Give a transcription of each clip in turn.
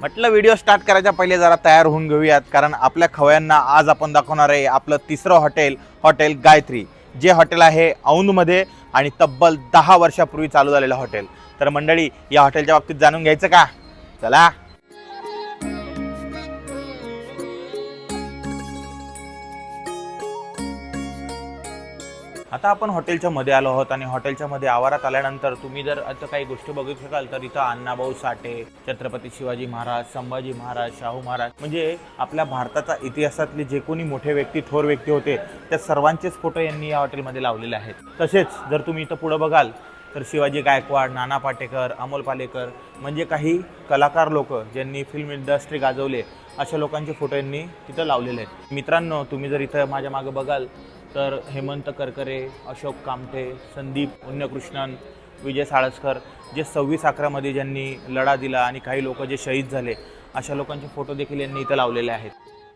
म्हटलं video start करायच्या पहिले जरा तयार होऊन घेऊयात कारण आपल्या खवयांना आज आपण दाखवणार आहे आपलं तिसरं हॉटेल हॉटेल गायत्री जे हॉटेल आहे औंधमध्ये आणि तब्बल दहा वर्षापूर्वी चालू झालेलं हॉटेल तर मंडळी या हॉटेलच्या बाबतीत जाणून घ्यायचं का? चला. आता आपण हॉटेलच्या मध्ये आलो आहोत आणि हॉटेलच्या मध्ये आवारात आल्यानंतर तुम्ही जर आता काही गोष्टी बघू शकाल तर इथं अण्णाभाऊ साठे छत्रपती शिवाजी महाराज संभाजी महाराज शाहू महाराज म्हणजे आपल्या भारताचा इतिहासातले जे कोणी मोठे व्यक्ती थोर व्यक्ती होते त्या सर्वांचेच फोटो यांनी या हॉटेलमध्ये लावलेले आहेत. तसेच जर तुम्ही इथं पुढं बघाल तर शिवाजी गायकवाड नाना पाटेकर अमोल पालेकर म्हणजे काही कलाकार लोक ज्यांनी फिल्म इंडस्ट्री गाजवले अशा लोकांचे फोटो यांनी तिथं लावलेले आहेत. मित्रांनो तुम्ही जर इथं माझ्या मागं बघाल तर हेमंत करकरे अशोक कामठे संदीप उन्नकृष्णन विजय साळसकर जे सव्वीस अकरामध्ये ज्यांनी लढा दिला आणि काही लोक जे शहीद झाले अशा लोकांचे फोटो देखील यांनी इथं लावलेले आहेत.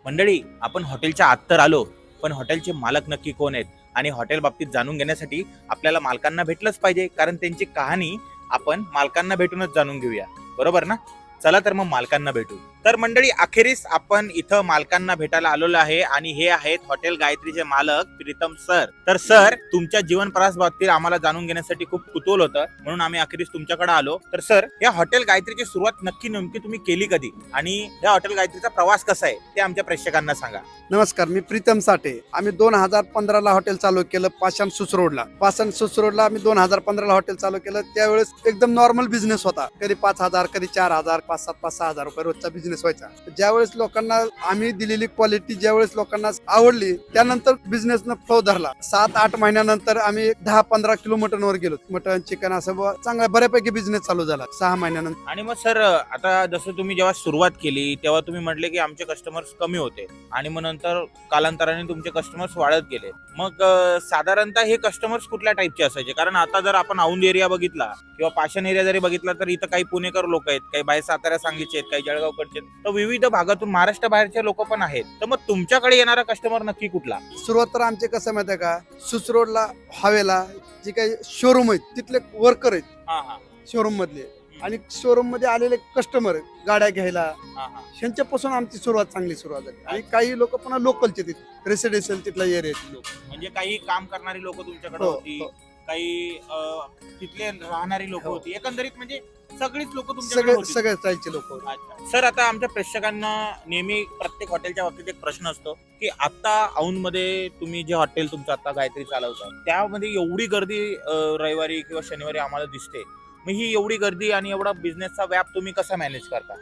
मंडळी आपण हॉटेलच्या आत तर आलो पण हॉटेलचे मालक नक्की कोण आहेत? आणि हॉटेल बाबतीत जाणून घेण्यासाठी आपल्याला मालकांना भेटलंच पाहिजे कारण त्यांची कहाणी आपण मालकांना भेटूनच जाणून घेऊया. बरोबर ना? चला तर मग मालकांना भेटू. तर मंडळी अखेरीस आपण इथं मालकांना भेटायला आलेलो आहे आणि हे आहेत हॉटेल गायत्रीचे मालक प्रीतम सर. तर सर तुमच्या जीवन बाबतीत आम्हाला जाणून घेण्यासाठी खूप कुतूहल होतं म्हणून आम्ही अखेरीस तुमच्याकडे आलो. तर सर या हॉटेल गायत्रीची सुरुवात नक्की नेमकी तुम्ही केली कधी? आणि या हॉटेल गायत्रीचा प्रवास कसा आहे ते आमच्या प्रेक्षकांना सांगा. नमस्कार मी प्रीतम साठे. आम्ही दोन हजार पंधराला हॉटेल चालू केलं पाषाण सुसरोडला पाषाण सुसरोडला आम्ही दोन हजार पंधराला हॉटेल चालू केलं. त्यावेळेस एकदम नॉर्मल बिझनेस होता. कधी पाच हजार कधी चार हजार पाच सात पाच सहा हजार रुपये रोजचा बिझनेस व्हायचा. ज्यावेळेस लोकांना आम्ही दिलेली क्वालिटी ज्यावेळेस लोकांना आवडली त्यानंतर बिझनेस न फ्लो धरला. सात आठ महिन्यानंतर आम्ही दहा पंधरा किलो मटन वर गेलो. मटन चिकन असं चांगला बऱ्यापैकी बिझनेस चालू झाला. सहा महिन्यानंतर. आणि मग सर आता जसं तुम्ही जेव्हा सुरुवात केली तेव्हा तुम्ही म्हटले की आमचे कस्टमर्स कमी होते. आणि मग नंतर कालांतराने तुमचे कस्टमर्स वाढत गेले. मग साधारणतः हे कस्टमर्स कुठल्या टाईपचे असायचे? कारण आता जर आपण औंध एरिया बघितला किंवा पाषाण एरिया जरी बघितला तर इथं काही पुणेकर लोक आहेत काही बाहेर सातारा सांगलीचे आहेत काही जळगावकडचे आहेत तर विविध भागातून महाराष्ट्र बाहेरचे लोक पण आहेत. तर मग तुमच्याकडे येणारा कस्टमर नक्की कुठला? सुरुवात तर आमचे कसं माहिती आहे का? सुसरोडला हवेला जे काही शोरूम आहेत तिथले वर्कर आहेत. हा हा. शोरूम मधले. आणि शोरूममध्ये आलेले कस्टमर गाड्या घ्यायला. हा हा. ह्यांच्यापासून आमची सुरुवात चांगली सुरुवात झाली. आणि काही लोक पुन्हा लोकलचे तिथे रेसिडेन्शियल तिथल्या एरियाचे लोक. म्हणजे काही काम करणारी लोक तुमच्याकडे हो, होती. हो. काही अं, तिथले राहणारी लोक हो. होती. एकंदरीत म्हणजे सगळीच लोक तुमच्याकडे सगळे होती. सगळ्या स्टाईलचे लोक अच्छा. सर आता आमच्या प्रेक्षकांना नेहमी प्रत्येक हॉटेलच्या बाबतीत एक प्रश्न असतो की आता औंधमध्ये तुम्ही जे हॉटेल तुमचं आता गायत्री चालवता त्यामध्ये एवढी गर्दी अं, रविवारी किंवा शनिवारी आम्हाला दिसते. मग ही एवढी गर्दी आणि एवढा बिझनेसचा व्याप तुम्ही कसा मॅनेज करता?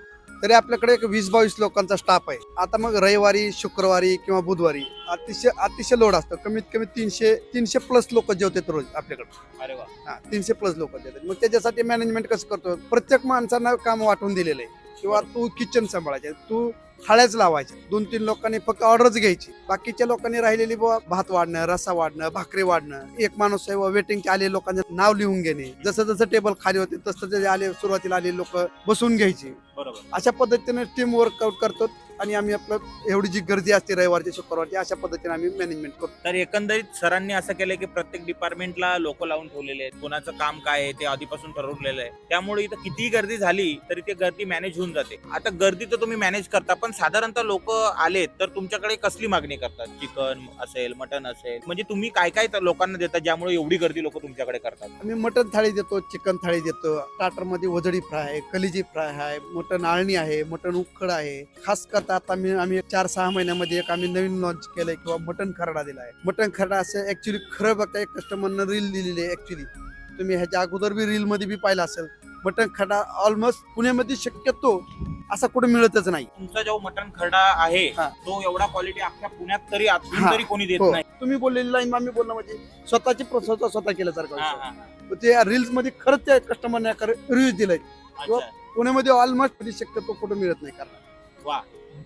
तरी आपल्याकडे एक वीस बावीस लोकांचा स्टाफ आहे. आता मग रविवारी शुक्रवारी किंवा बुधवारी अतिशय अतिशय लोड असतं. कमीत कमी तीनशे तीनशे प्लस लोक जेवतात रोज आपल्याकडे. अरे वा. हा तीनशे प्लस लोक देतात मग त्याच्यासाठी मॅनेजमेंट कसं करतो? प्रत्येक माणसांना काम वाटून दिलेलं आहे. किंवा तू किचन सांभाळायचे तू थाळ्याच लावायच्या. दोन तीन लोकांनी फक्त ऑर्डरच घ्यायची. बाकीच्या लोकांनी राहिलेली भात वाढणं रसा वाढणं भाकरी वाढणं. एक माणूस आहे वेटिंग आले लोकांचं नाव लिहून घेणे. जसं जसं टेबल खाली होते तसं तसे आले सुरुवातीला आलेले लोक बसून घ्यायची. बरोबर. अशा पद्धतीने टीम वर्कआउट करतो आणि आम्ही आपलं एवढी जी गर्दी असते रविवारची शुक्रवारची अशा पद्धतीने आम्ही मॅनेजमेंट करतो. तर एकंदरीत सरांनी असं केलंय की प्रत्येक डिपार्टमेंटला लोक लावून ठेवलेले आहेत. कोणाचं काम काय आहे ते आधीपासून ठरवलेलं आहे. त्यामुळे इथं कितीही गर्दी झाली तरी ते गर्दी मॅनेज होऊन जाते. आता गर्दी तर तुम्ही मॅनेज करता पण साधारणतः लोक आलेत तर तुमच्याकडे कसली मागणी करतात? चिकन असेल मटन असेल? म्हणजे तुम्ही काय काय लोकांना देता ज्यामुळे एवढी गर्दी लोक तुमच्याकडे करतात? आम्ही मटन थाळी देतो चिकन थाळी देतो. स्टार्टरमध्ये वजडी फ्राय आहे कलिजी फ्राय आहे मटन आळणी आहे मटन उखड आहे. खास करता आता आम्ही आम्ही चार सहा महिन्यामध्ये एक आम्ही नवीन लॉन्च केलंय किंवा मटन खरडा दिला आहे. मटन खरडा असं ऍक्च्युली खरं बघता एक कस्टमरनं रील दिलेली आहे ऍक्च्युली तुम्ही ह्याच्या अगोदर बी रील मध्ये बी पाहिलं असेल. मटन खरडा ऑलमोस्ट पुण्यामध्ये शक्यतो असा कुठे मिळतच नाही तुमचा जो मटन खरडा आहे हा. तो एवढा क्वालिटी अख्ख्या पुण्यात तरी अजून हा. तरी कोणी देत हो. नाही तुम्ही बोललेली लाईन आम्ही बोलणं म्हणजे स्वतःची प्र- स्वतः स्वतः केल्यासारखं हा, ते रील्समध्ये खरंच त्या कस्टमरने रिव्ह्यू दिलाय अच्छा. पुण्यामध्ये ऑलमोस्ट शक्यतो कुठे मिळत नाही कारण वा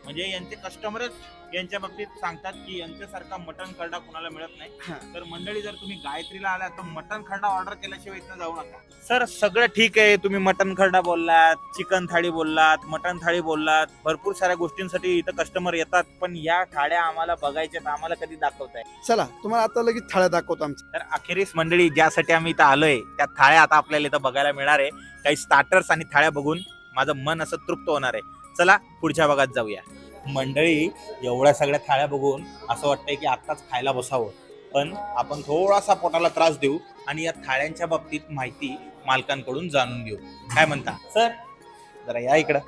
म्हणजे यांचे कस्टमरच यांच्या बाबतीत सांगतात की यांच्यासारखा मटन खरडा कुणाला मिळत. नाही. तर मंडळी जर तुम्ही गायत्रीला आला तर मटन खरडा ऑर्डर केल्याशिवाय इथं जाऊ नका. सर सगळं ठीक आहे. तुम्ही मटन खरडा बोललात चिकन थाळी बोललात मटन थाळी बोललात. भरपूर साऱ्या गोष्टींसाठी इथं कस्टमर येतात. पण या थाळ्या आम्हाला बघायच्यात आम्हाला कधी दाखवताय. चला तुम्हाला आता लगेच थाळ्या दाखवतो आमच्या. तर अखेरीस मंडळी ज्यासाठी आम्ही इथं आलोय त्या थाळ्या आता आपल्याला इथं बघायला मिळणार आहे. काही स्टार्टर्स आणि थाळ्या बघून माझं मन असं तृप्त होणार आहे. चला पुढच्या भागात जाऊया. मंडळी एवढ्या सगळ्या थाळ्या बघून असं वाटतंय की आत्ताच खायला बसावं. पण आपण थोडासा पोटाला त्रास देऊ आणि या थाळ्यांच्या बाबतीत माहिती मालकांकडून जाणून घेऊ. काय म्हणता? सर. जरा या इकडं.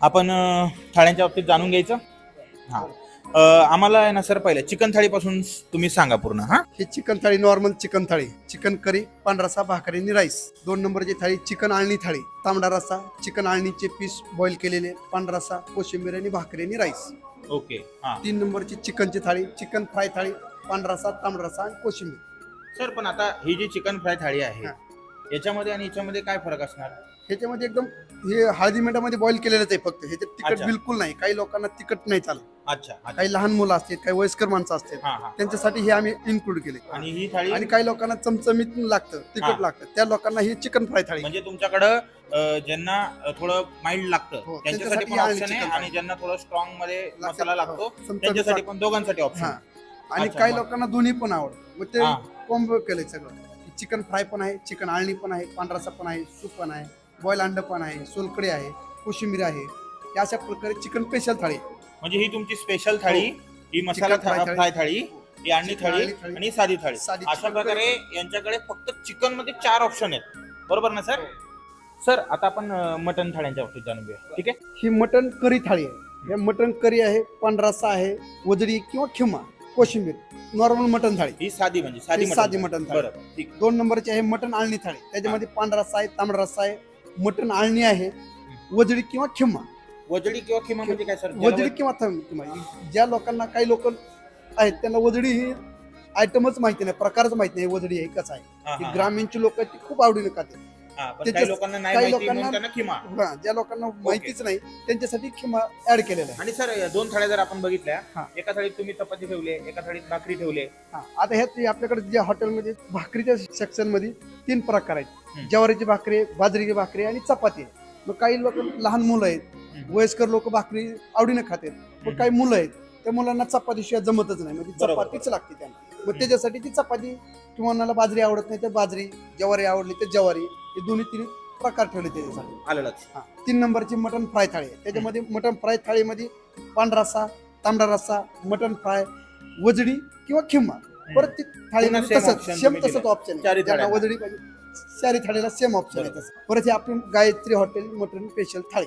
आपण थाळ्यांच्या बाबतीत जाणून घ्यायचं? हा. अं, आम्हाला आहे ना सर पहिले चिकन थाळीपासून तुम्ही सांगा पूर्ण हा? ही चिकन थाळी नॉर्मल चिकन थाळी. चिकन करी पांढरा रस्सा भाकरी आणि राईस दोन नंबरची थाळी चिकन आळणी थाळी. तांबडा रस्सा चिकन आळणीचे पीस बॉईल केलेले पांढरा रस्सा कोशिंबीर आणि भाकरी आणि राईस ओके हा. तीन नंबरची चिकनची थाळी चिकन फ्राय थाळी पांढरा रस्सा तांबडा रस्सा आणि कोशिंबीर. सर पण आता ही जी चिकन फ्राय थाळी आहे हा. याच्यामध्ये आणि याच्यामध्ये काय फरक असणार? ह्याच्यामध्ये एकदम हे हळदी मिठामध्ये बॉईल केलेलंच आहे फक्त. ह्याच्यात तिखट अच्छा. बिलकुल नाही. काही लोकांना तिखट नाही चालत. अच्छा अच्छा. काही लहान मुलं असतील काही वयस्कर माणसं असतील हा हा. त्यांच्यासाठी हे आम्ही इन्क्लूड केले आणि ही थाळी? आणि काही लोकांना चमचमीत लागतं हा. तिखट लागतं. त्या लोकांना ही चिकन फ्राय थाळी. म्हणजे तुमच्याकडं अं, ज्यांना अं, थोडं माइल्ड लागतं हो, त्यांच्यासाठी त्यांच्यासाठी पण आणि ऑप्शन आहे chicken आणि fry. ज्यांना थोडं स्ट्रॉंगमध्ये लागतं. मसाला लागतो हो, चमचमीत त्यांच्यासाठी पण दोघांसाठी हा. ऑप्शन आणि अच्छा, काही मग. लोकांना दोन्ही पण आवडतं. मग ते हा. कॉम्बो केलंय सगळं. चिकन फ्राय पण आहे चिकन आळणी पण आहे पांढरा रस्सा पण आहे सूप पण आहे. बॉईल अंड पण आहे सोलकडी आहे कोशिंबीर आहे या अशा प्रकारे चिकन स्पेशल थाळी. म्हणजे ही तुमची स्पेशल थाळी ही. मसाला हो. Chicken fry थाळी. फ्राय थाळी ही अंडी थाळी थाळी. आणि साधी थाळी. साधी अशा प्रकारे यांच्याकडे फक्त चिकनमध्ये चार ऑप्शन आहेत. बरोबर ना सर सर आता आपण मटन थाळ्यांच्या बाबतीत जाणून घेऊया. ठीक आहे? ही मटन करी थाळी आहे. हे मटन करी आहे पांढरा रस्सा आहे वजडी किंवा खिमा कोशिंबीर. नॉर्मल मटन थाळी. ही साधी म्हणजे साधी ही मटण साधी थाळी. मटण थाळी. ठीक. दोन नंबरची आहे मटन आळणी थाळी. त्याच्यामध्ये पांढरा रस्सा आहे तांबडा रस्सा आहे मटन आळणी आहे वजडी किंवा खिमा. वजडी किंवा खिमा म्हणजे काय सर? वजडी किंवा थम- किंवा ज्या लोकांना काही लोक आहेत त्यांना वजडी ही आयटमच माहिती नाही प्रकारच माहिती नाही वजडी हे कसं आहे. ग्रामीणची लोक ती खूप आवडीने खाते हा, पण काही लोकांना नाही काही माहिती लोकांना- म्हणून त्यांना खिमा. हा, ज्या लोकांना माहितीच नाही त्यांच्यासाठी खिमा ऍड केलेला आहे. आणि सर या दोन थाळ्या जर आपण बघितल्या हा. एका थाळीत तुम्ही चपाती ठेवली एका थाळीत भाकरी ठेवले. हा, आता ह्यात आपल्याकडे ज्या हॉटेलमध्ये भाकरीच्या सेक्शनमध्ये तीन प्रकार आहेत. ज्वारीची भाकरी आहे, बाजरीची भाकरी आहे आणि चपाती. आहे मग काही लोक लहान मुलं आहेत. हम्म. वयस्कर लोक भाकरी आवडीने खातात. पण काही मुलं आहेत त्या मुलांना चपाती शिवाय जमतच नाही. म्हणजे बरोबर. चपातीच लागते त्यांना. मग त्याच्यासाठी ती चपाती किंवा कोणाला बाजरी आवडत नाही तर बाजरी ज्वारी आवडली तर ज्वारी हे दोन्ही तीन प्रकार ठेवले त्याच्यासाठी आलं लक्षात हा. तीन नंबरची मटन फ्राय थाळी आहे त्याच्यामध्ये मटन फ्राय थाळीमध्ये पांढरा रस्सा तांबडा रस्सा मटन फ्राय वजडी किंवा खिम्मा परत ती थाळीमध्ये same तसंच option सेम तुम्ही तसंच. ऑप्शन चारी आहे ज्यांना थाळ्यांना. वजडी पाहिजे चारी थाळीला सेम ऑप्शन आहे बरोबर. तसं परत ही आपली गायत्री हॉटेल मटन स्पेशल थाळी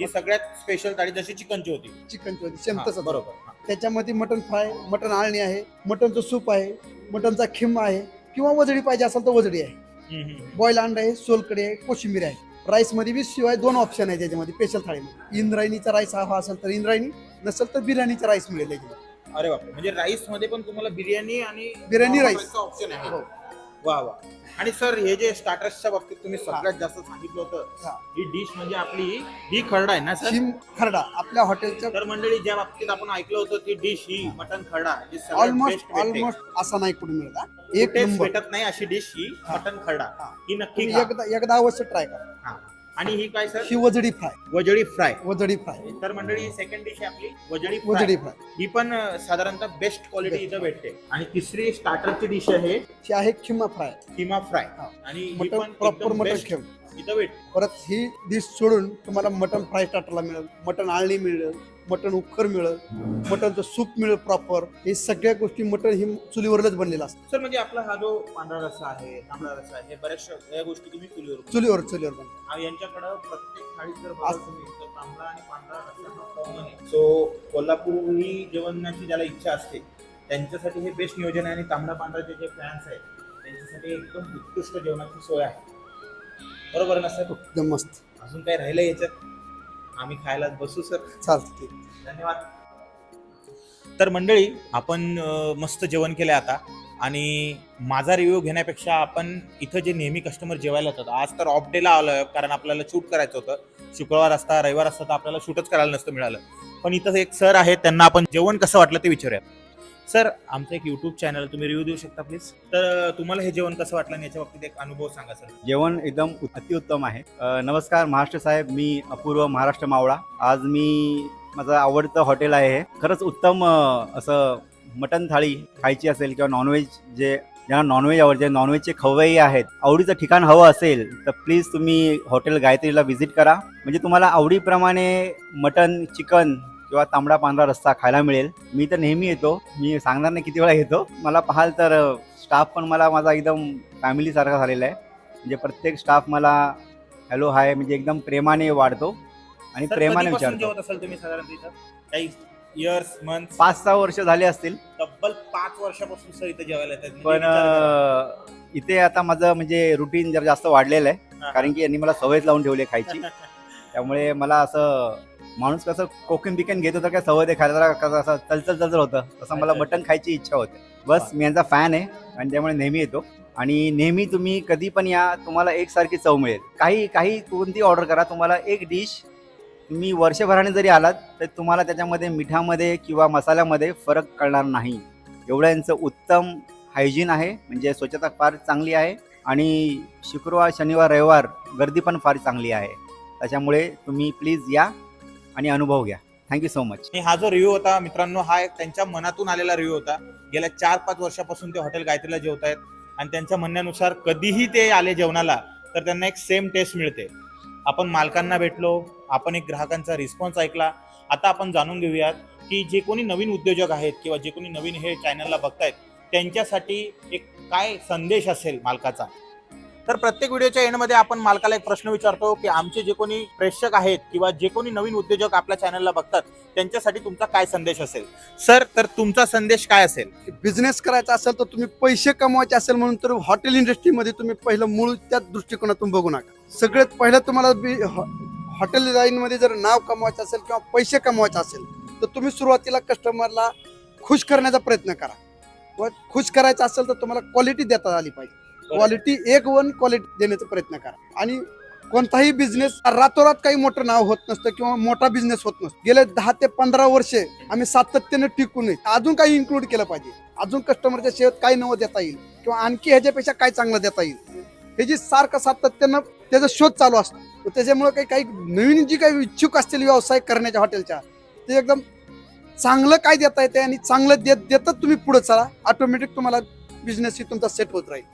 ही सगळ्यात स्पेशल थाळी जशी चिकनची होती चिकनची होती सेम हा, तसंच बरोबर. त्याच्यामध्ये मटन फ्राय मटन आळणी आहे मटनचं सूप आहे मटनचा खिम्मा आहे किंवा वजडी पाहिजे असेल तर वजडी आहे. बॉईल अंडा आहे सोलकडी आहे कोशिंबीर आहे राईसमध्ये बी शिवाय दोन ऑप्शन आहे त्याच्यामध्ये स्पेशल थाळीमध्ये इंद्रायणीचा राईस हवा असेल तर इंद्रायणी नसेल तर बिर्याणीचा राईस मिळेल त्याच्यामध्ये अरे बापरे म्हणजे राईसमध्ये पण तुम्हाला बिर्याणी आणि बिर्याणी राईस. ऑप्शन आहे हो. वा वा आणि सर हे जे स्टार्टर्सच्या बाबतीत तुम्ही सगळ्यात जास्त सांगितलं होतं हा. डिश म्हणजे आपली ही खरडा आहे ना सर शिम खरडा आपल्या हॉटेलच्या तर मंडळी ज्या बाबतीत आपण ऐकलं होतं ती डिश ही मटन खरडा जी सगळ्यात ऑलमोस्ट भेटते. ऑलमोस्ट असा नाही कुठे मिळत. एक कुठेच नंबर भेटत नाही अशी डिश ही. मटन खरडा हा. ही नक्की तुम्ही खा. एकदा एकदा अवश्य ट्राय करा हा. आणि ही काय सर? ही वजडी फ्राय. वजडी फ्राय. वजडी फ्राय. तर मंडळी सेकंड डिश आहे आपली वजडी वजडी फ्राय. ही पण साधारणतः बेस्ट क्वालिटी. इथं भेटते. आणि तिसरी स्टार्टरची डिश आहे ही आहे खिमा फ्राय. किमा फ्राय. हा. आणि ही मटन पण प्रॉपर मटन खेळ इथं परत ही डिश सोडून तुम्हाला मटन फ्राय स्टार्टरला मिळेल मटन आळणी मिळेल मटन उक्कर मिळेल मटनचं सूप मिळेल प्रॉपर हे सगळ्या गोष्टी मटन ही चुलीवरच बनलेलं असतं. सर म्हणजे आपला हा जो पांढरा रस्सा आहे तांबडा रस्सा आहे हे बऱ्याचशा या गोष्टी तुम्ही चुलीवर चुलीवर चुलीवर बनतं आणि यांच्याकडं प्रत्येक थाळीत जर बघाल तुम्ही तर तांबडा आणि पांढरा रस्सा हा कॉमन आहे. सो कोल्हापुरी जेवणाची ज्याला इच्छा असते त्यांच्यासाठी हे बेस्ट नियोजन आहे आणि तांबडा पांढराचे जे फॅन्स आहेत त्यांच्यासाठी एकदम उत्कृष्ट जेवणाची सोय आहे. बरोबर ना सर? एकदम मस्त. अजून काही राहिलं याच्यात? आम्ही खायला बसू सर. चालतं ठीक धन्यवाद. तर मंडळी आपण अ, मस्त जेवण केलंय आता. आणि माझा रिव्ह्यू घेण्यापेक्षा आपण इथं जे नेहमी कस्टमर जेवायला येतात आज तर ऑफ डेला आलोय कारण आपल्याला शूट करायचं होतं. शुक्रवार असता रविवार असता तर आपल्याला शूटच करायला नसतं मिळालं. पण इथं एक सर आहेत त्यांना आपण जेवण कसं वाटलं ते विचारूया सर आमचं एक युट्यूब चॅनल तुम्ही रिव्ह्यू देऊ शकता प्लीज तर तुम्हाला हे जेवण कसं वाटलं आणि याच्या बाबतीत एक अनुभव सांगा सर. जेवण एकदम अतिउत्तम आहे. अ, नमस्कार महाराष्ट्र साहेब मी अपूर्व महाराष्ट्र मावळा. आज मी माझं आवडतं हॉटेल आहे हे. खरंच उत्तम अ, असं मटन थाळी खायची असेल किंवा नॉनव्हेज जे ज्यांना नॉनव्हेज आवडते नॉनव्हेजचे खवय्ये आहेत आवडीचं ठिकाण हवं असेल तर प्लीज तुम्ही हॉटेल गायत्रीला व्हिजिट करा. म्हणजे तुम्हाला आवडीप्रमाणे मटन चिकन किंवा तांबडा पांढरा रस्सा खायला मिळेल. मी तर नेहमी येतो. मी सांगणार नाही किती वेळा येतो. मला पाहाल तर स्टाफ पण मला माझा एकदम फॅमिलीसारखा झालेला आहे. म्हणजे प्रत्येक स्टाफ मला हॅलो हाय म्हणजे एकदम प्रेमाने वाढतो आणि प्रेमाने विचारतो. असाल तुम्ही? काही इयर्स मंथ पाच सहा वर्ष झाले असतील. तब्बल पाच वर्षापासून सर इथं जेवायला येतात. म्हणजे पण इथे आता माझं म्हणजे रुटीन जर जास्त वाढलेलं आहे. कारण की यांनी मला सवयच लावून ठेवली आहे खायची. त्यामुळे मला असं माणूस कसं कोकण बिकन घेत होतं काय सवय ते खायला कसं असं चलचल चलचल होतं. तसं मला. मटण खायची इच्छा होते. बस मी यांचा फॅन आहे आणि त्यामुळे नेहमी येतो. आणि नेहमी तुम्ही कधी पण या तुम्हाला एकसारखी चव मिळेल. काही काही कोणती ऑर्डर करा तुम्हाला एक डिश तुम्ही वर्षभराने जरी आलात तर तुम्हाला त्याच्यामध्ये मिठामध्ये किंवा मसाल्यामध्ये फरक कळणार नाही. एवढं यांचं उत्तम हायजीन आहे. म्हणजे स्वच्छता फार चांगली आहे. आणि शुक्रवार शनिवार रविवार गर्दी पण फार चांगली आहे. त्याच्यामुळे तुम्ही प्लीज या. आणि अनुभव घ्या. थँक्यू सो मच आणि हा जो रिव्ह्यू होता मित्रांनो हा एक त्यांच्या मनातून आलेला रिव्ह्यू होता. गेल्या चार पाच वर्षापासून ते हॉटेल गायत्रीला जेवत आहेत. आणि त्यांच्या म्हणण्यानुसार कधीही ते आले जेवणाला तर त्यांना एक सेम टेस्ट मिळते. आपण मालकांना भेटलो आपण एक ग्राहकांचा रिस्पॉन्स ऐकला. आता आपण जाणून घेऊयात की जे कोणी नवीन उद्योजक आहेत किंवा जे कोणी नवीन हे चॅनलला बघतायत त्यांच्यासाठी एक काय संदेश असेल मालकाचा? तर प्रत्येक व्हिडिओच्या एंडमध्ये आपण मालकाला एक प्रश्न विचारतो की आमचे जे कोणी प्रेक्षक आहेत किंवा जे कोणी नवीन उद्योजक आपल्या चॅनलला बघतात त्यांच्यासाठी तुमचा काय संदेश असेल? सर तर तुमचा संदेश काय असेल? बिझनेस करायचा असेल तर तुम्ही पैसे कमवायचे असेल म्हणून तर हॉटेल इंडस्ट्रीमध्ये तुम्ही पहिलं मूळ त्या दृष्टिकोनातून बघू नका. सगळ्यात पहिलं तुम्हाला बी- हॉ- हॉटेल लाईनमध्ये जर नाव कमवायचं असेल किंवा पैसे कमवायचे असेल तर तुम्ही सुरुवातीला कस्टमरला खुश करण्याचा प्रयत्न करा. व खुश करायचं असेल तर तुम्हाला क्वालिटी देता आली पाहिजे. क्वालिटी एक वन क्वालिटी देण्याचा प्रयत्न करा. आणि कोणताही बिझनेस रातोरात काही मोठं नाव होत नसतं किंवा मोठा बिझनेस होत नसतो. गेले दहा ते पंधरा वर्षे आम्ही सातत्याने टिकून नये अजून काही इन्क्लूड केलं पाहिजे. अजून कस्टमरच्या सेवेत काय नवं देता येईल? किंवा आणखी ह्याच्यापेक्षा काय चांगलं देता येईल? हे जी सारखं सातत्यानं त्याचा शोध चालू असतो. त्याच्यामुळे काही काही नवीन जी काही इच्छुक असतील व्यवसाय करण्याच्या हॉटेलच्या ते एकदम चांगलं काय देता येते आणि चांगलं देत देतच तुम्ही पुढे चला ऑटोमॅटिक तुम्हाला बिझनेस ही तुमचा सेट होत राहील.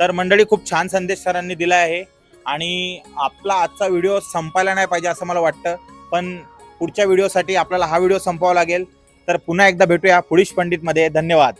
तर मंडळी खूप छान संदेश सरांनी दिला आहे आणि आपला आजचा व्हिडिओ संपायला नाही पाहिजे असं मला वाटतं. पण पुढच्या व्हिडिओसाठी आपल्याला हा व्हिडिओ संपवावा लागेल. तर पुन्हा एकदा भेटूया पुलिश पंडितमध्ये. धन्यवाद.